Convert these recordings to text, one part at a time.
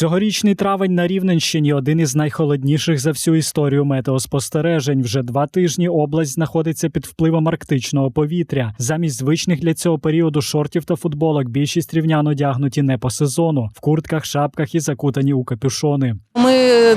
Цьогорічний травень на Рівненщині один із найхолодніших за всю історію метеоспостережень. Вже два тижні область знаходиться під впливом арктичного повітря. Замість звичних для цього періоду шортів та футболок більшість рівнян одягнуті не по сезону в куртках, шапках і закутані у капюшони. Ми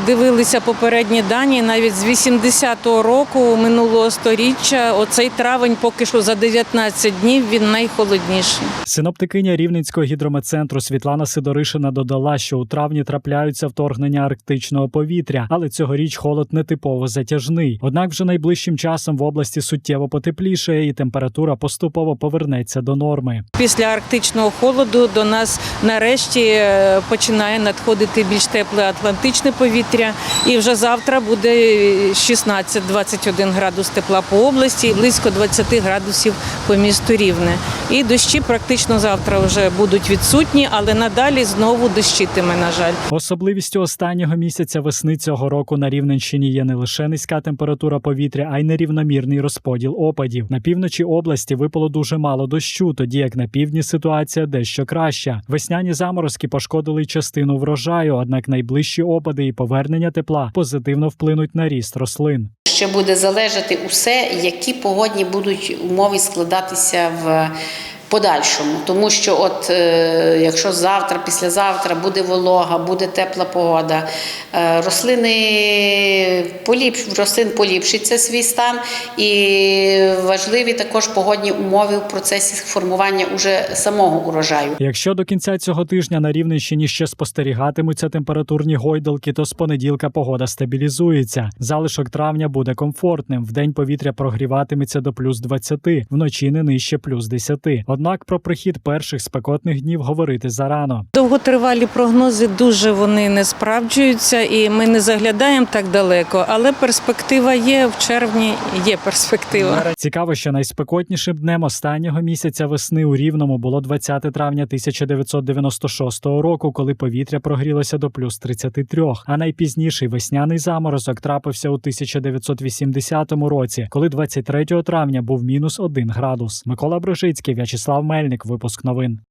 дивилися попередні дані навіть з 80-го року минулого сторіччя. Оцей травень поки що за 19 днів він найхолодніший. Синоптикиня Рівненського гідрометцентру Світлана Сидоришина додала, що у травні трапляються вторгнення арктичного повітря, але цьогоріч холод нетипово затяжний. Однак вже найближчим часом в області суттєво потеплішає, і температура поступово повернеться до норми. Після арктичного холоду до нас нарешті е, починає надходити більш тепле атлантичне повітря. І вже завтра буде 16-21 градус тепла по області і близько 20 градусів по місту Рівне. І дощі практично завтра вже будуть відсутні, але надалі знову дощитиме, на жаль. Особливістю останнього місяця весни цього року на Рівненщині є не лише низька температура повітря, а й нерівномірний розподіл опадів. На півночі області випало дуже мало дощу, тоді як на півдні ситуація дещо краща. Весняні заморозки пошкодили й частину врожаю, однак найближчі опади і повернення тепла позитивно вплинуть на ріст рослин. Ще буде залежати усе, які погодні будуть умови складатися в подальшому. Тому що, от е, якщо завтра, післязавтра буде волога, буде тепла погода, е, рослини поліпш, рослин поліпшиться свій стан, і важливі також погодні умови в процесі формування уже самого урожаю. Якщо до кінця цього тижня на Рівненщині ще спостерігатимуться температурні гойдалки, то з понеділка погода стабілізується. Залишок травня буде комфортним. Вдень повітря прогріватиметься до плюс 20, вночі не нижче плюс 10. Однак про прихід перших спекотних днів говорити зарано. Довготривалі прогнози дуже вони не справджуються, і ми не заглядаємо так далеко. Але перспектива є в червні. Є перспектива. Цікаво, що найспекотнішим днем останнього місяця весни у Рівному було 20 травня 1996 року, коли повітря прогрілося до плюс 33. А найпізніший весняний заморозок трапився у 1980 році, коли 23 травня був мінус 1 градус. Микола Брожицький, В'ячеслав Мельник. Випуск новин.